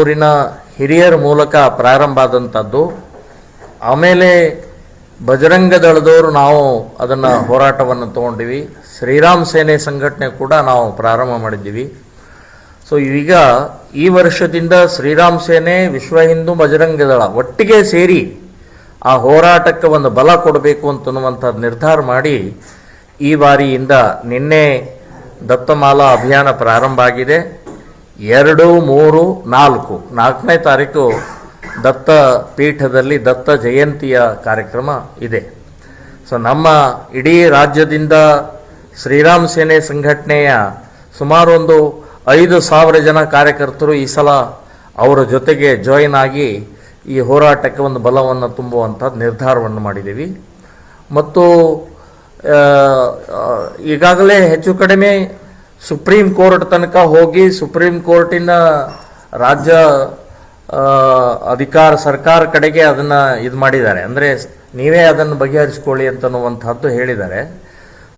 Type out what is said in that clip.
ಊರಿನ ಹಿರಿಯರ ಮೂಲಕ ಪ್ರಾರಂಭ ಆದಂಥದ್ದು ಆಮೇಲೆ ಬಜರಂಗ ದಳದವರು ನಾವು ಅದನ್ನು ಹೋರಾಟವನ್ನು ತಗೊಂಡಿವಿ. ಶ್ರೀರಾಮ್ ಸೇನೆ ಸಂಘಟನೆ ಕೂಡ ನಾವು ಪ್ರಾರಂಭ ಮಾಡಿದ್ದೀವಿ. ಸೊ ಈಗ ಈ ವರ್ಷದಿಂದ ಶ್ರೀರಾಮ್ ಸೇನೆ, ವಿಶ್ವ ಹಿಂದೂ ಬಜರಂಗ ದಳ ಒಟ್ಟಿಗೆ ಸೇರಿ ಆ ಹೋರಾಟಕ್ಕೆ ಒಂದು ಬಲ ಕೊಡಬೇಕು ಅಂತನ್ನುವಂಥ ನಿರ್ಧಾರ ಮಾಡಿ ಈ ಬಾರಿಯಿಂದ ನಿನ್ನೆ ದತ್ತಮಾಲಾ ಅಭಿಯಾನ ಪ್ರಾರಂಭ ಆಗಿದೆ. ಎರಡು, ಮೂರು, ನಾಲ್ಕು. ನಾಲ್ಕನೇ ತಾರೀಕು ದತ್ತ ಪೀಠದಲ್ಲಿ ದತ್ತ ಜಯಂತಿಯ ಕಾರ್ಯಕ್ರಮ ಇದೆ. ಸೊ ನಮ್ಮ ಇಡೀ ರಾಜ್ಯದಿಂದ ಶ್ರೀರಾಮ್ ಸೇನೆ ಸಂಘಟನೆಯ ಸುಮಾರು ಒಂದು ಐದು ಸಾವಿರ ಜನ ಕಾರ್ಯಕರ್ತರು ಈ ಸಲ ಅವರ ಜೊತೆಗೆ ಜಾಯಿನ್ ಆಗಿ ಈ ಹೋರಾಟಕ್ಕೆ ಒಂದು ಬಲವನ್ನು ತುಂಬುವಂಥ ನಿರ್ಧಾರವನ್ನು ಮಾಡಿದ್ದೀವಿ. ಮತ್ತು ಈಗಾಗಲೇ ಹೆಚ್ಚು ಕಡಿಮೆ ಸುಪ್ರೀಂ ಕೋರ್ಟ್ ತನಕ ಹೋಗಿ ಸುಪ್ರೀಂ ಕೋರ್ಟಿನ ರಾಜ್ಯ ಅಧಿಕಾರ ಸರ್ಕಾರ ಕಡೆಗೆ ಅದನ್ನು ಇದು ಮಾಡಿದ್ದಾರೆ. ಅಂದರೆ ನೀವೇ ಅದನ್ನು ಬಗೆಹರಿಸ್ಕೊಳ್ಳಿ ಅಂತನ್ನುವಂಥದ್ದು ಹೇಳಿದ್ದಾರೆ.